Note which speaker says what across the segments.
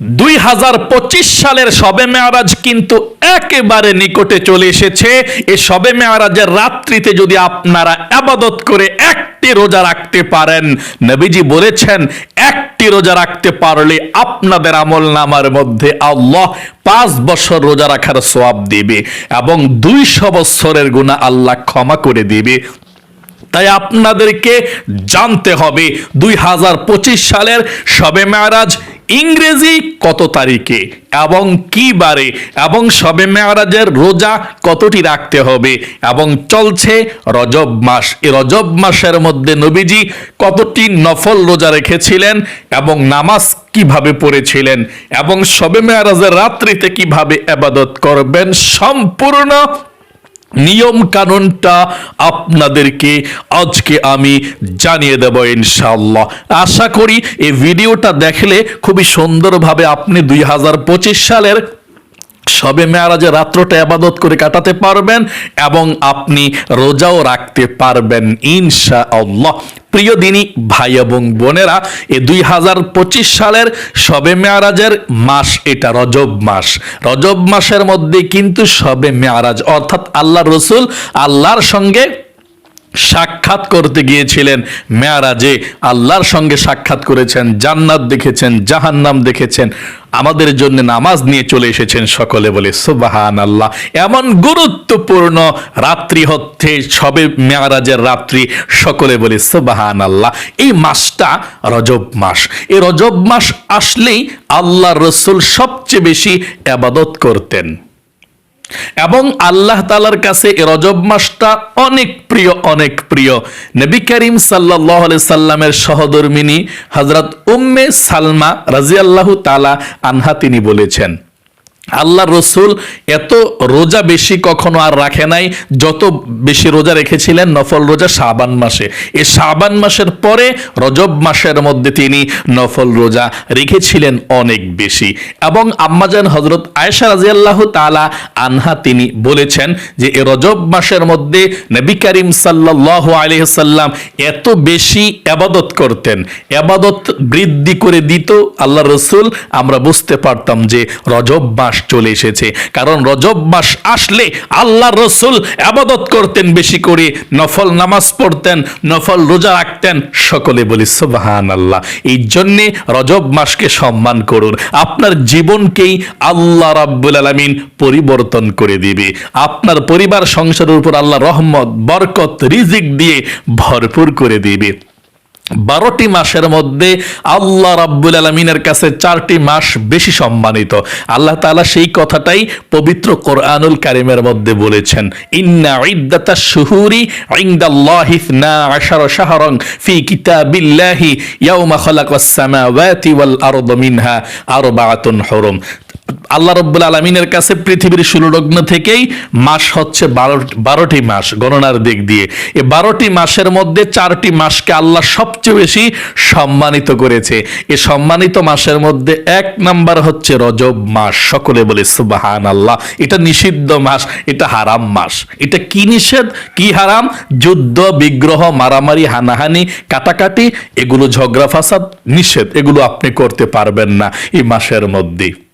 Speaker 1: দুই হাজার পঁচিশ সালের সবে মেয়ারাজ কিন্তু একেবারে নিকটে চলে এসেছে। এই সবে মেয়ারাজের রাত্রিতে যদি আপনারা আবাদত করে একটি রোজা রাখতে পারেন, নবীজি বলেছেন, একটি রোজা রাখতে পারলে আপনাদের আমল নামার মধ্যে আল্লাহ পাঁচ বছর রোজা রাখার সোয়াব দিবে এবং দুইশো বছরের গুণা আল্লাহ ক্ষমা করে দিবে। তাই আপনাদেরকে জানতে হবে, দুই হাজার পঁচিশ সালের সবে মেয়ারাজ ইংরেজি কত তারিখে এবং কি বারে এবং সবে মেয়ারাজের রোজা কতটি রাখতে হবে এবং চলছে রজব মাস। এই রজব মাসের মধ্যে নবীজি কতটি নফল রোজা রেখেছিলেন এবং নামাজ কীভাবে পড়েছিলেন এবং সবে মেয়ারাজের রাত্রিতে কীভাবে আবাদত করবেন সম্পূর্ণ নিয়ম কানুনটা আপনাদেরকে আজকে আমি জানিয়ে দেব ইনশাল্লাহ আশা করি এই ভিডিওটা দেখলে খুবই সুন্দরভাবে আপনি দুই হাজার পঁচিশ সালের সবে মেয়ারাজের রাত্রটা আবাদত করে কাটাতে পারবেন এবং আপনি রোজাও রাখতে পারবেন ইনশা আল্লাহ প্রিয় দিনী, ভাই এবং বোনেরা, এ দুই হাজার পঁচিশ সালের সবে মেয়ারাজের মাস এটা, রজব মাস। রজব মাসের মধ্যে কিন্তু সবে মেয়ারাজ, অর্থাৎ আল্লাহ রসুল আল্লাহর সঙ্গে সাক্ষাৎ করতে গিয়েছিলেন মেয়ারাজে। আল্লাহর সঙ্গে সাক্ষাৎ করেছেন, জান্নাত দেখেছেন, জাহান্নাম দেখেছেন। আমাদের জন্য নামাজ নিয়ে চলে এসেছেন সকলে বলে সুবাহান আল্লাহ এমন গুরুত্বপূর্ণ রাত্রি হচ্ছে, সবে মেয়ারাজের রাত্রি। সকলে বলে সুবাহান আল্লাহ এই মাসটা রজব মাস। এই রজব মাস আসলেই আল্লাহ রসুল সবচেয়ে বেশি আবাদত করতেন। এবং আল্লাহ তালার কাছে রজব মাসটা অনেক প্রিয় অনেক প্রিয়। নবী করিম সাল্লাহ সাল্লামের সহধর্মিনী হজরত উম্মে সালমা রাজিয়াল্লাহু তালা আনহা তিনি বলেছেন আল্লাহ রসুল এত রোজা বেশি কখনো আর রাখে নাই। যত বেশি রোজা রেখেছিলেন নফল রোজা শাবান মাসে। এই শাবান মাসের পরে রজব মাসের মধ্যে তিনি নফল রোজা রেখেছিলেন অনেক বেশি। এবং আম্মাজান হজরত আয়েশা রাজিয়াল্লাহ তালা আনহা তিনি বলেছেন যে, এ রজব মাসের মধ্যে নবী করিম সাল্লাহ আলহাম এত বেশি আবাদত করতেন। আবাদত বৃদ্ধি করে দিত। আল্লাহ রসুল, আমরা বুঝতে পারতাম যে, রজব মাস চলে এসেছে। কারণ রজব মাস আসলে আল্লাহ রসুল আবাদত করতেন বেশি করে, নফল নামাজ পড়তেন, নফল রোজা রাখতেন সকলে বলি সুবাহান আল্লাহ এই জন্যে রজব মাসকে সম্মান করুন। আপনার জীবনকেই আল্লাহ রাব্বুল আলমিন পরিবর্তন করে দিবে। আপনার পরিবার সংসারের উপর আল্লাহ রহমত, বরকত, রিজিক দিয়ে ভরপুর করে দিবে। বারোটি মাসের মধ্যে আল্লাহ রাব্বুল আলমিনের কাছে চারটি মাস বেশি সম্মানিত। আল্লাহ তাআলা সেই কথাটাই পবিত্র কোরআনুল কারিমের মধ্যে বলেছেন, ইন্না ইদ্দাতা শুহুরি ইনদাল্লাহি ইসনা আশারা শাহরান ফি কিতাবিল্লাহি ইয়াউমা খালাকাস সামাওয়াতি ওয়াল আরদ মিনহা আরবাআতুন হুরুম। আল্লাহ রব্বুল আলমিনের কাছে পৃথিবীর সুলগ্ন থেকেই মাস হচ্ছে বারো, বারোটি মাস গণনার দিক দিয়ে। এ বারোটি মাসের মধ্যে চারটি মাসকে আল্লাহ সবচেয়ে বেশি সম্মানিত করেছে। এ সম্মানিত মাসের মধ্যে এক নাম্বার হচ্ছে রজব মাস। সকলে বলে সুবাহান আল্লাহ এটা নিষিদ্ধ মাস, এটা হারাম মাস। এটা কি নিষেধ? কি হারাম? যুদ্ধ, বিগ্রহ, মারামারি, হানাহানি, কাটাকাটি, এগুলো ঝগড়া, ফাসাদ নিষেধ, এগুলো আপনি করতে পারবেন না এই মাসের মধ্যে।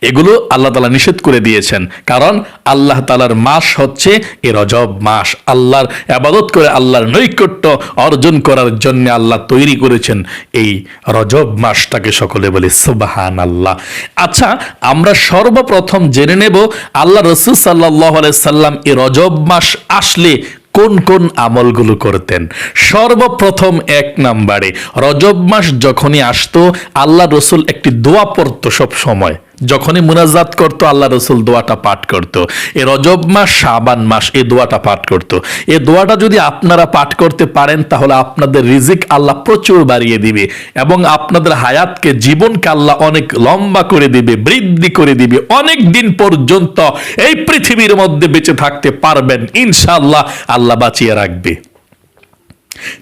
Speaker 1: এগুলো আল্লাহ তালা নিষেধ করে দিয়েছেন। কারণ আল্লাহ তালার মাস হচ্ছে এ রজব মাস। আল্লাহর আবাদত করে আল্লাহর নৈকট্য অর্জন করার জন্য আল্লাহ তৈরি করেছেন এই রজব মাসটাকে সকলে বলে সুবাহান আল্লাহ আচ্ছা আমরা সর্বপ্রথম জেনে নেব আল্লাহ রসুল সাল্লাহ সাল্লাম এ রজব মাস আসলে কোন কোন আমলগুলো করতেন? সর্বপ্রথম এক নাম্বারে, রজব মাস যখনই আসতো, আল্লাহ রসুল একটি দোয়া পড়তো সব সময়। যখনই মুনাজাত করতো, আল্লাহ রসুল দোয়াটা পাঠ করতো। এ রজব মাস, শাবান মাস এই দোয়াটা পাঠ করতো। এ দোয়াটা যদি আপনারা পাঠ করতে পারেন, তাহলে আপনাদের রিজিক আল্লাহ প্রচুর বাড়িয়ে দিবে এবং আপনাদের হায়াতকে, জীবনকে আল্লাহ অনেক লম্বা করে দিবে, বৃদ্ধি করে দিবে। অনেক দিন পর্যন্ত এই পৃথিবীর মধ্যে বেঁচে থাকতে পারবেন, ইনশাআল্লাহ আল্লাহ বাঁচিয়ে রাখবে।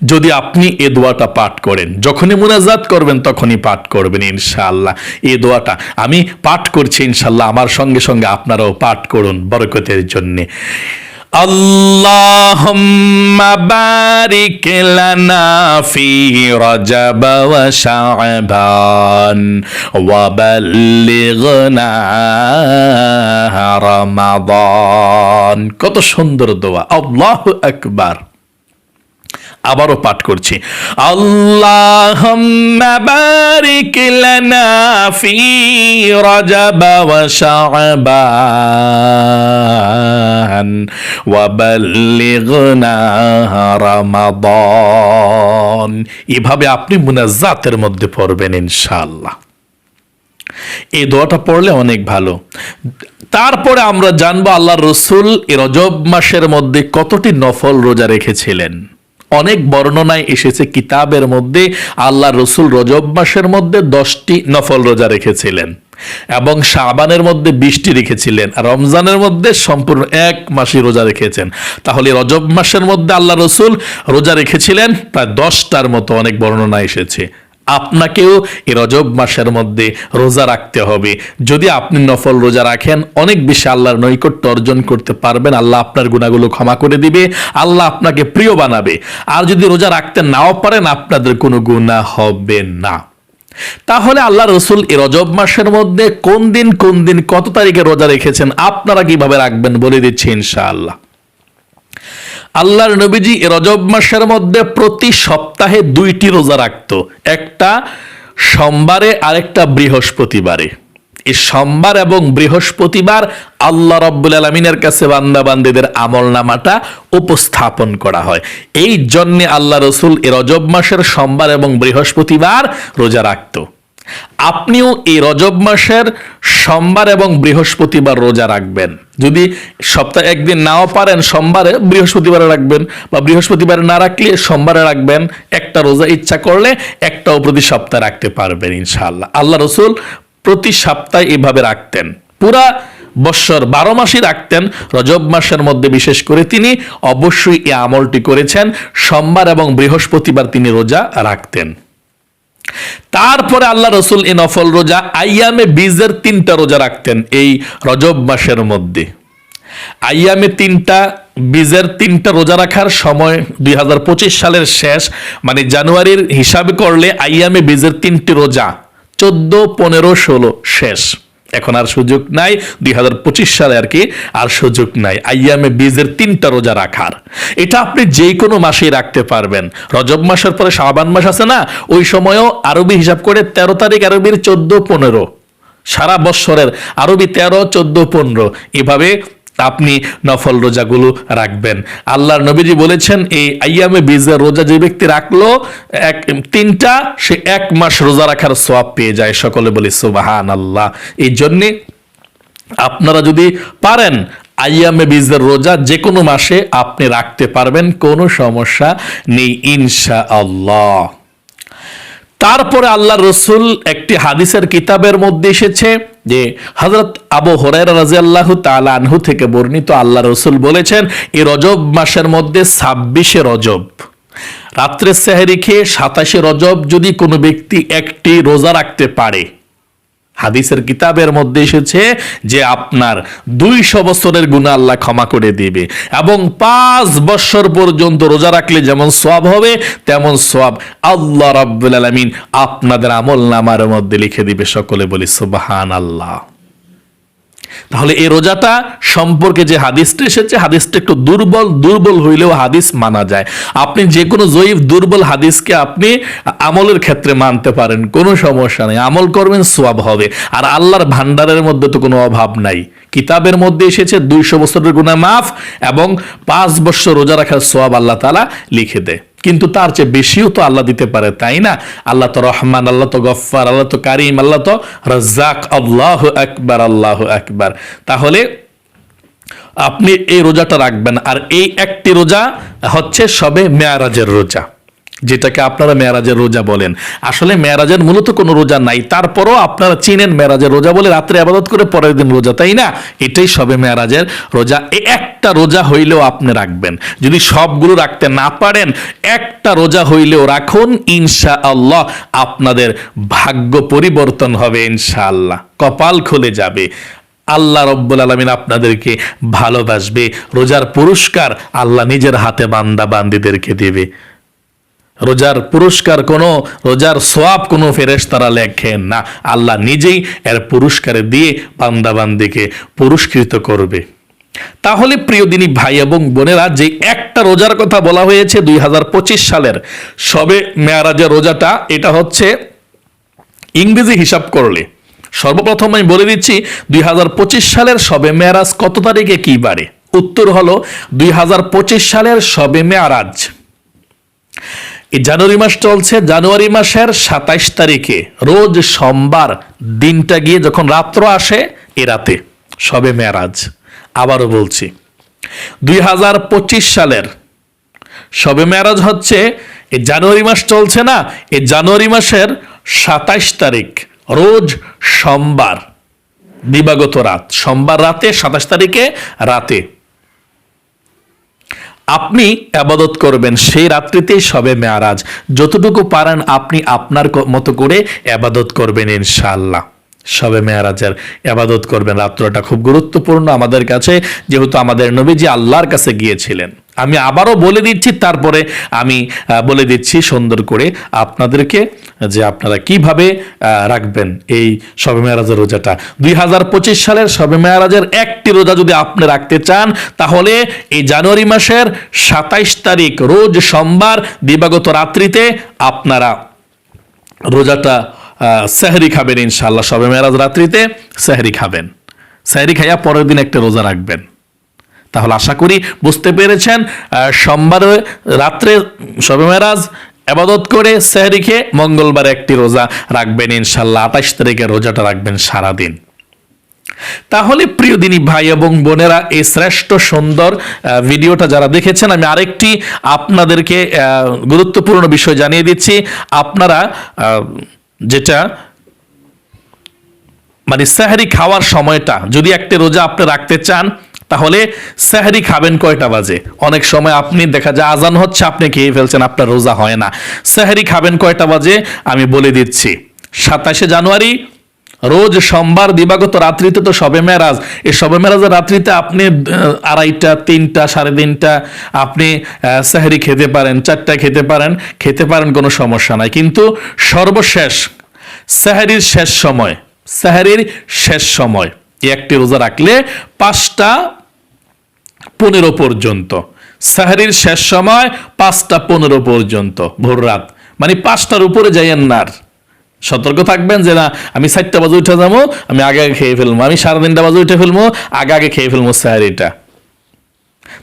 Speaker 1: যদি আপনি এ দোয়াটা পাঠ করেন যখনই মুনাজাত করবেন তখনই পাঠ করবেন ইনশাআল্লাহ এ দোয়াটা আমি পাঠ করছি ইনশাআল্লাহ আমার সঙ্গে সঙ্গে আপনারাও পাঠ করুন বরকতের জন্যে اللهم بارك لنا في رجب وشعبان وبلغنا رمضان কত সুন্দর দোয়া আল্লাহ আকবার আবারও পাঠ করছি। লানা ফি রজব এভাবে আপনি মুনাজ্জাতের মধ্যে পড়বেন ইনশাআল্লাহ। এই দোয়াটা পড়লে অনেক ভালো। তারপরে আমরা জানব আল্লাহ রসুল রজব মাসের মধ্যে কতটি নফল রোজা রেখেছিলেন। অনেক বর্ণনায় এসেছে কিতাবের মধ্যে আল্লাহ রসুল রজব মাসের মধ্যে দশটি নফল রোজা রেখেছিলেন এবং সাবানের মধ্যে বৃষ্টি রেখেছিলেন। আর রমজানের মধ্যে সম্পূর্ণ এক মাসই রোজা রেখেছেন। তাহলে রজব মাসের মধ্যে আল্লাহ রসুল রোজা রেখেছিলেন, প্রায় দশটার মতো অনেক বর্ণনা এসেছে। আপনাকেও এই রজব মাসের মধ্যে রোজা রাখতে হবে। যদি আপনি নফল রোজা রাখেন, অনেক বেশি আল্লাহর নৈকট্য অর্জন করতে পারবেন। আল্লাহ আপনার গুণাগুলো ক্ষমা করে দিবে, আল্লাহ আপনাকে প্রিয় বানাবে। আর যদি রোজা রাখতে নাও পারেন, আপনাদের কোনো গুণা হবে না। তাহলে আল্লাহ রসুল এই রজব মাসের মধ্যে কোন দিন কোন দিন, কত তারিখে রোজা রেখেছেন, আপনারা কীভাবে রাখবেন বলে দিচ্ছি ইনশাআল্লাহ। আল্লাহর নবীজি রজব মাসের মধ্যে প্রতি সপ্তাহে দুইটি রোজা রাখত। একটা সোমবারে, আরেকটা বৃহস্পতিবারে। এই সোমবার এবং বৃহস্পতিবার আল্লাহ রব্বুল আলমিনের কাছে বান্দাবান্দিদের আমল নামাটা উপস্থাপন করা হয়। এই জন্যে আল্লাহ রসুল এ রজব মাসের সোমবার এবং বৃহস্পতিবার রোজা রাখতো। আপনিও এই রজব মাসের সোমবার এবং বৃহস্পতিবার রোজা রাখবেন। যদি সপ্তাহে একদিন নাও পারেন, সোমবারে বৃহস্পতিবারে রাখবেন বা বৃহস্পতিবারে না রাখলে সোমবারে রাখবেন। একটা রোজা ইচ্ছা করলে একটাও প্রতি সপ্তাহে রাখতে পারবেন ইনশাআল্লাহ। আল্লাহ রসুল প্রতি সপ্তাহে এভাবে রাখতেন। পুরা বৎসর বারো মাসই রাখতেন। রজব মাসের মধ্যে বিশেষ করে তিনি অবশ্যই এই আমলটি করেছেন। সোমবার এবং বৃহস্পতিবার তিনি রোজা রাখতেন। তারপরে আল্লাহ রসুল এ নফল রোজা আইয়ামে বীজের তিনটা রোজা রাখতেন, এই রজব মাসের মধ্যে। আইয়ামে তিনটা, বীজের তিনটা রোজা রাখার সময় দুই হাজার পঁচিশ সালের শেষ মানে জানুয়ারির হিসাবে করলে আইয়ামে বীজের তিনটি রোজা, চোদ্দ, পনেরো, ষোলো, শেষ। এখন আর সুযোগ নাই। দুই সালে আর কি আর সুযোগ নাই। আইয়ামে বীজের তিনটা রোজা রাখার। এটা আপনি যে কোনো মাসেই রাখতে পারবেন। রজব মাসের পরে শাবান মাস আছে না? ওই সময়ও আরবি হিসাব করে তেরো তারিখ, আরবির চোদ্দ পনেরো। সারা বৎসরের আরবি তেরো, চোদ্দ, পনেরো। এভাবে আপনি নফল রোজাগুলো রাখবেন। আল্লাহর নবীজি বলেছেন, এই আইয়ামে বীজের রোজা যে ব্যক্তি রাখল, এক, তিনটা, সে এক মাস রোজা রাখার সোয়াব পেয়ে যায়। সকলে বলি সুবাহান আল্লাহ এই জন্যে আপনারা যদি পারেন আইয়ামে বীজের রোজা যে কোনো মাসে আপনি রাখতে পারবেন, কোনো সমস্যা নেই ইনশা আল্লাহ তারপরে আল্লাহ রসুল একটি হাদিসের কিতাবের মধ্যে এসেছে যে হজরত আবু হরাই রাজি আল্লাহ আনহু থেকে বর্ণিত আল্লাহ রসুল বলেছেন এই রজব মাসের মধ্যে ছাব্বিশে রজব রাত্রে সেহারি খেয়ে সাতাশে রজব যদি কোনো ব্যক্তি একটি রোজা রাখতে পারে। হাদিসের কিতাবের মধ্যে এসেছে যে আপনার দুইশো বছরের গুণা আল্লাহ ক্ষমা করে দিবে এবং পাঁচ বছর পর্যন্ত রোজা রাখলে যেমন সব হবে, তেমন সব আল্লাহ রবিন আপনাদের আমল নামার মধ্যে লিখে দিবে। সকলে বলি সুবাহান আল্লাহ তাহলে এই রোজাটা সম্পর্কে যে হাদিসটা এসেছে, হাদিসটা একটু দুর্বল দুর্বল হইলেও হাদিস মানা যায়। আপনি যে কোনো জয়ীফ, দুর্বল হাদিসকে আপনি আমলের ক্ষেত্রে মানতে পারেন, কোনো সমস্যা নেই। আমল করবেন সোয়াব হবে। আর আল্লাহর ভান্ডারের মধ্যে তো কোনো অভাব নাই। কিতাবের মধ্যে এসেছে, দুইশো বছরের গুণা মাফ এবং পাঁচ বছর রোজা রাখার সোয়াব আল্লাহ তালা লিখে দেয়। কিন্তু তার চেয়ে বেশিও তো আল্লাহ দিতে পারে, তাই না? আল্লাহ তো রহমান, আল্লাহ তো গফ্ফার, আল্লাহ তো কারিম, আল্লাহ তো রাজ্জাক। আল্লাহ একবার আল্লাহ একবার তাহলে আপনি এই রোজাটা রাখবেন, আর এই একটি রোজা হচ্ছে সবে মেয়ারাজের রোজা। যেটাকে আপনারা মেয়ারাজের রোজা বলেন। আসলে মেয়ারাজের মূলত কোনো রোজা নাই, তারপরও আপনারা চিনেন মেয়ারাজের রোজা বলে রাত্রে আবাদত করে পরের দিন রোজা, তাই না? এটাই সবে মেয়ারাজের রোজা। একটা রোজা হইলেও আপনি রাখবেন। যদি সবগুলো রাখতে না পারেন, একটা রোজা হইলেও রাখুন ইনশা আল্লাহ আপনাদের ভাগ্য পরিবর্তন হবে, ইনশাআল্লাহ। কপাল খুলে যাবে। আল্লাহ রব্বুল আলমিন আপনাদেরকে ভালোবাসবে। রোজার পুরস্কার আল্লাহ নিজের হাতে বান্দা বান্দিদেরকে দেবে। রোজার পুরস্কার কোনো, রোজার সোয়াব কোনো ফেরেশ তারা লেখেন না। আল্লাহ নিজেই এর পুরস্কারে দিয়ে বান্দাবান্দিকে পুরস্কৃত করবে। তাহলে প্রিয় দিনী ভাই এবং বোনেরা, যে একটা রোজার কথা বলা হয়েছে দুই হাজার পঁচিশ সালের, সবে মেয়ারাজের রোজাটা, এটা হচ্ছে ইংরেজি হিসাব করলে। সর্বপ্রথম আমি বলে দিচ্ছি, দুই হাজার পঁচিশ সালের সবে মেয়ারাজ কত তারিখে কি বারে উত্তর হলো, দুই হাজার পঁচিশ সালের সবে মেয়ারাজ। এই জানুয়ারি মাস চলছে। জানুয়ারি মাসের সাতাইশ তারিখে। রোজ সোমবার দিনটা গিয়ে যখন রাত্র আসে, এ রাতে। সবে মেয়ারাজ। আবারও বলছি, দুই হাজার পঁচিশ সালের সবে মেয়ারাজ হচ্ছে, এই জানুয়ারি মাস চলছে না, এই জানুয়ারি মাসের সাতাইশ তারিখ। রোজ সোমবার, দিবাগত রাত। সোমবার রাতে সাতাশ তারিখে রাতে। আপনি আবাদত করবেন, সেই রাত্রিতেই সবে মেয়ারাজ। যতটুকু পারেন আপনি আপনার মতো করে আবাদত করবেন ইনশাআল্লাহ। সবে মেয়ারাজের আবাদত করবেন। রাত্রটা খুব গুরুত্বপূর্ণ আমাদের কাছে, যেহেতু আমাদের নবীজি আল্লাহর কাছে গিয়েছিলেন। আমি আবারও বলে দিচ্ছি, তারপরে আমি বলে দিচ্ছি সুন্দর করে আপনাদেরকে যে আপনারা কীভাবে রাখবেন এই সবে মেয়ারাজের রোজাটা। দুই হাজার পঁচিশ সালের সবে মেয়ারাজের একটি রোজা যদি আপনি রাখতে চান, তাহলে এই জানুয়ারি মাসের সাতাইশ তারিখ, রোজ সোমবার দিবাগত রাত্রিতে আপনারা রোজাটা সেহরি খাবেন ইনশাল্লাহ সবে মেয়ারাজ রাত্রিতে সেহরি খাবেন। সেহরি খাইয়া পরের দিন একটা রোজা রাখবেন। তাহলে আশা করি বুঝতে পেরেছেন সোমবারে রাত্রে সবে মেরাজ আবাদত করে সেহরি খেয়ে মঙ্গলবার একটি রোজা রাখবেন, ইনশাল্লাহ আঠাশ তারিখে রোজাটা রাখবেন সারাদিন। তাহলে প্রিয় দিনী ভাই এবং বোনেরা, এই শ্রেষ্ঠ সুন্দর ভিডিওটা যারা দেখেছেন, আমি আরেকটি আপনাদেরকে গুরুত্বপূর্ণ বিষয় জানিয়ে দিচ্ছি। আপনারা যেটা মানে সাহারি খাওয়ার সময়টা, যদি একটা রোজা আপনি রাখতে চান তাহলে সাহারি খাবেন কয়টা বাজে? অনেক সময় আপনি, দেখা যায় আজান হচ্ছে, আপনি খেয়ে ফেলছেন, আপনার রোজা হয় না। সাহারি খাবেন কয়টা বাজে? আমি বলে দিচ্ছি। সাতাশে জানুয়ারি, রোজ সোমবার, দিবাগত রাত্রিতে তো সবে মেরাজ। এই সবে মেরাজের রাত্রিতে আপনি আড়াইটা, তিনটা, সাড়ে তিনটা, আপনি সাহারি খেতে পারেন, চারটা খেতে পারেন। খেতে পারেন, কোনো সমস্যা নাই। কিন্তু সর্বশেষ, সাহারির শেষ সময়, সাহারির শেষ সময় একটি রোজা রাখলে পাঁচটা পনেরো পর্যন্ত। সাহারির শেষ সময় পাঁচটা পনেরো পর্যন্ত, ভোর রাত। মানে পাঁচটার উপরে যাইয়েন নার। সতর্ক থাকবেন যে না, আমি চারটা বাজে উঠে যাব, আমি আগে আগে খেয়ে ফেলব, আমি সাড়ে তিনটা বাজে উঠে ফেলব, আগে আগে খেয়ে ফেলব সাহারিটা।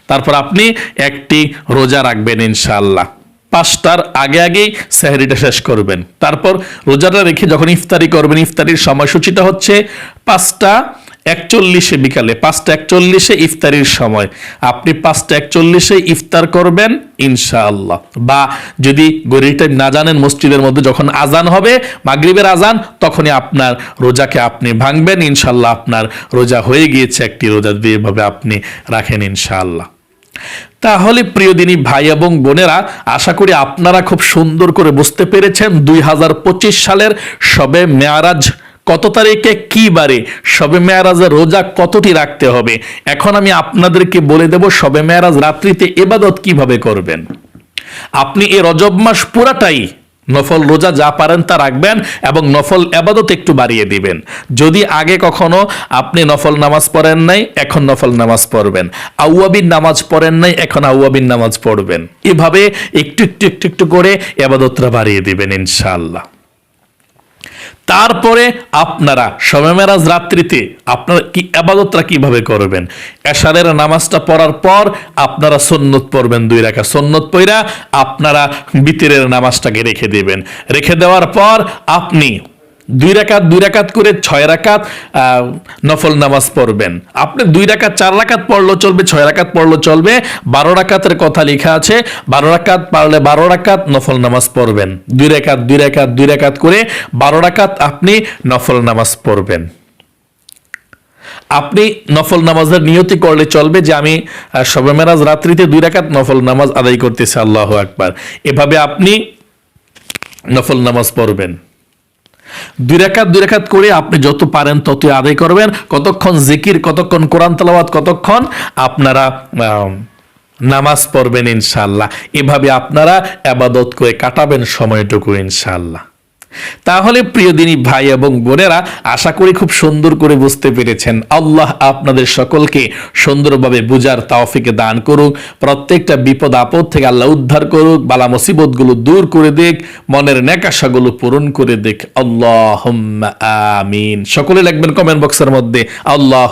Speaker 1: তারপর আপনি একটি রোজা রাখবেন ইনশাআল্লাহ। পাঁচটার আগে আগেই সেহরিটা শেষ করবেন। তারপর রোজাটা রেখে যখন ইফতারি করবেন, ইফতারির সময়সূচিটা হচ্ছে পাঁচটা একচল্লিশে বিকালে, পাঁচটা একচল্লিশে ইফতারির সময়। আপনি পাঁচটা একচল্লিশে ইফতার করবেন, ইনশাআল্লাহ। বা যদি গরিটা না জানেন, মসজিদের মধ্যে যখন আজান হবে, মাগরিবের আজান, তখনই আপনার রোজাকে আপনি ভাঙবেন ইনশাল্লাহ আপনার রোজা হয়ে গিয়েছে, একটি রোজা দিয়ে এভাবে আপনি রাখেন, ইনশাআল্লাহ। তাহলে প্রিয় দিনী ভাই এবং বোনেরা, আশা করি আপনারা খুব সুন্দর করে বুঝতে পেরেছেন দুই হাজার পঁচিশ সালের সবে মেয়ারাজ কত তারিখে, কি বারে সবে মেয়ারাজের রোজা কতটি রাখতে হবে। এখন আমি আপনাদেরকে বলে দেব সবে মেয়ারাজ রাত্রিতে এবাদত কীভাবে করবেন। আপনি এ রজব মাস পুরাটাই নফল রোজা যা পারেন তা রাখবেন এবং নফল আবাদত একটু বাড়িয়ে দিবেন। যদি আগে কখনো আপনি নফল নামাজ পড়েন নাই, এখন নফল নামাজ পড়বেন। আউয়াবিন নামাজ পড়েন নাই, এখন আউয়াবিন নামাজ পড়বেন। এভাবে একটু একটু একটু একটু করে আবাদতটা বাড়িয়ে দিবেন ইনশাআল্লাহ। তারপরে আপনারা শবে মেরাজ রাত্রিতে আপনারা কি আবাদতটা কীভাবে করবেন? এশারের নামাজটা পড়ার পর আপনারা সন্ন্যত পড়বেন দুই রাখা সন্ন্যত পইরা আপনারা বিতিরের নামাজটাকে রেখে দেবেন। রেখে দেওয়ার পর আপনি দুই রাকাত দুই রাকাত করে ছয় রাকাত নফল নামাজ পড়বেন। আপনি দুই রাকাত, চার রাকাত পড়ল চলবে, ছয় রাকাত পড়লেও চলবে। বারো রাকাতের কথা লেখা আছে, বারো রাকাত পারলে বারো রাকাত, নফল নামাজ পড়বেন। দুই রাকাত দুই রাকাত দুই রাকাত করে বারো রাকাত আপনি নফল নামাজ পড়বেন। আপনি নফল নামাজের নিয়তি করলে চলবে যে আমি শবে মেরাজ রাত্রিতে দুই রাকাত নফল নামাজ আদায় করতেছি, আল্লাহ আকবার। এভাবে আপনি নফল নামাজ পড়বেন। দুই রেখাত দুই রেখাত করে আপনি যত পারেন ততই আদায় করবেন। কতক্ষণ জিকির, কতক্ষণ কোরআন তালাবাদ কতক্ষণ আপনারা নামাজ পড়বেন ইনশাল্লাহ এভাবে আপনারা আবাদত করে কাটাবেন সময়টুকু ইনশাল্লাহ তাহলে প্রিয় দিনী ভাই এবং বোনেরা, আশা করি খুব সুন্দর করে বুঝতে পেরেছেন। আল্লাহ আপনাদের সকলকে সুন্দরভাবে বুজার তাওফিকে দান করুক। প্রত্যেকটা বিপদ আপদ থেকে আল্লাহ উদ্ধার করুক, বালা মুসিবতগুলো দূর করে দেখ মনের নেকাশাগুলো পূরণ করে দেখ আল্লাহ আমিন। সকলে লিখবেন কমেন্ট বক্সের মধ্যে আল্লাহ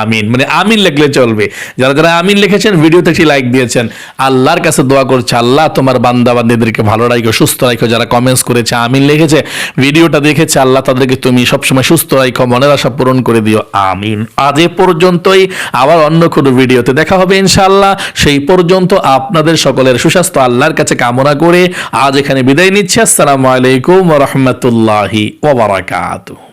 Speaker 1: আমিন। মানে আমিন লিখলে চলবে। যারা যারা আমিন লিখেছেন, ভিডিওতে একটি লাইক দিয়েছেন, আল্লাহর কাছে দোয়া করছে, আল্লাহ তোমার বান্দা বান্দিদেরকে ভালো রাখো, সুস্থ রাখো। যারা কমেন্টস করেছে, আমিন লিখেছে ভিডিওটা দেখেছে, আল্লাহ তাদেরকে তুমি সবসময় সুস্থ রাখো, মনের আশা পূরণ করে দিও। আমিন। আজ এ পর্যন্তই, আবার অন্য কোনো ভিডিওতে দেখা হবে ইনশাআল্লাহ। সেই পর্যন্ত আপনাদের সকলের সুস্বাস্থ্য, আল্লাহর কাছে কামনা করে আজ এখানে বিদায় নিচ্ছি। আসসালামু আলাইকুম রহমতুল্লাহি ওবরাকাতুহ